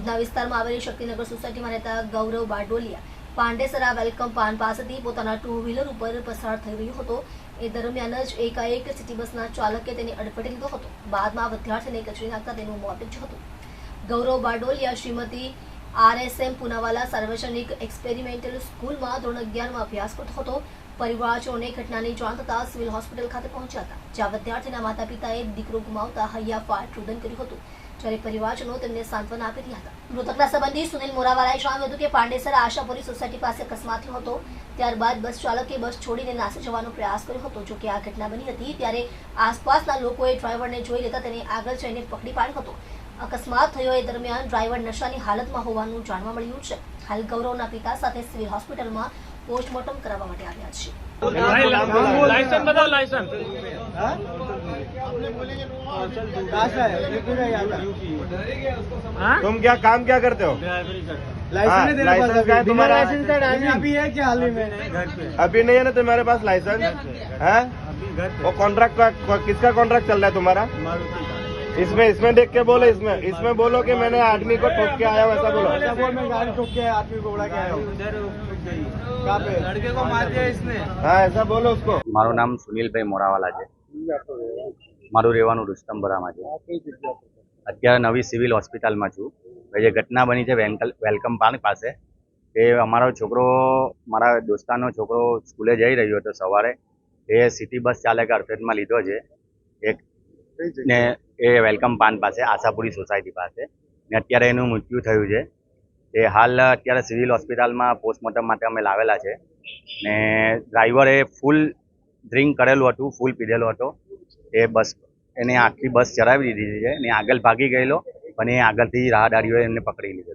ઉધના વિસ્તારમાં આવેલી શક્તિનગર સોસાયટીમાં રહેતા ગૌરવ બારડોલિયા પાંડેસરા વેલકમ પાન પાસેથી પોતાના ટુ વ્હીલર ઉપર પસાર થઈ રહ્યો હતો. એ દરમિયાન જ એકાએક સિટી બસના ચાલકે તેને અડફેટે લીધો હતો. બાદમાં વિદ્યાર્થીને કચરી નાખતા તેનું મોત જ હતું. ગૌરવ બારડોલિયા શ્રીમતી આરએસએમ પુનાવાલા સાર્વજનિક એક્સપેરિમેન્ટલ સ્કૂલમાં ધોરણ અગિયારમાં અભ્યાસ કરતો હતો. પરિવારજનોને ઘટનાની જાણ થતાં સિવિલ હોસ્પિટલ ખાતે પહોંચ્યા હતા, જ્યાં વિદ્યાર્થીના માતા પિતાએ દીકરો ગુમાવતા હૈયાફાટ રુદન કર્યું હતું. જ્યારે પરિવારજનો તેમને સાંત્વના આપી રહ્યા હતા. મૃતકના સંબંધી સુનિલ મોરાવાલાએ જણાવ્યું હતું કે પાંડેસર આશાપુરી સોસાયટી પાસે અકસ્માત થયો હતો. ત્યારબાદ બસ ચાલકે બસ છોડીને નાસી જવાનો પ્રયાસ કર્યો હતો. જોકે આ ઘટના બની હતી, ત્યારે આસપાસના લોકોએ ડ્રાઈવરને જોઈ લેતા તેને આગળ જઈને પકડી પાડ્યો હતો. અકસ્માત થયો એ દરમિયાન ડ્રાઈવર નશાની હાલતમાં હોવાનું જાણવા મળ્યું છે હાલ ગૌરવના પિતા સાથે સિવિલ હોસ્પિટલમાં પોસ્ટમોર્ટમ કરાવવા માટે આવ્યા છે लाइसेंस बताओ लाइसेंस कहाँ से है यूपी में यहाँ का हाँ तुम क्या काम क्या करते हो लाइसेंस है तेरे लाइसेंस पास का है अभी? बिना तुम्हारा? लाइसेंस का ड्राइविंग अभी है क्या हाल ही में घर पे अभी नहीं है ना तुम्हारे पास लाइसेंस है अभी घर वो कॉन्ट्रैक्ट का किसका कॉन्ट्रैक्ट चल रहा है तुम्हारा मारुति का इसमें इसमें देख के बोलो इसमें इसमें बोलो कि मैंने आदमी को ठोक के आया हूं, ऐसा बोलो ऐसा बोल मैं गाड़ी ठोक के आदमी को उड़ा के आया हूँ उधर कहाँ पे लड़के को मार दिया इसने हाँ ऐसा बोलो उसको મારું નામ સુનિલભાઈ મોરાવાલા છે મારું રહેવાનું રુસ્તમપરામાં છે અત્યારે નવી સિવિલ હોસ્પિટલમાં છું હવે જે ઘટના બની છે વેન્કલ વેલકમ પાર્ક પાસે એ અમારો છોકરો મારા દોસ્તારનો છોકરો સ્કૂલે જઈ રહ્યો હતો સવારે એ સિટી બસ ચાલકે અડફેટમાં લીધો છે એક ને એ વેલકમ પાન પાસે, આશાપુરી સોસાયટી પાસે. ને અત્યારે એનું મૃત્યુ થયું છે. એ હાલ અત્યારે સિવિલ હોસ્પિટલમાં પોસ્ટમોર્ટમ માટે અમે લાવેલા છે. ને ડ્રાઈવરે ફૂલ ડ્રિંક કરેલું હતું ફૂલ પીધેલો હતો. એ બસ, એને આખી બસ ચડાવી દીધી છે. ને આગળ ભાગી ગયેલો અને આગળથી રાહદારીઓએ એમને પકડી લીધેલો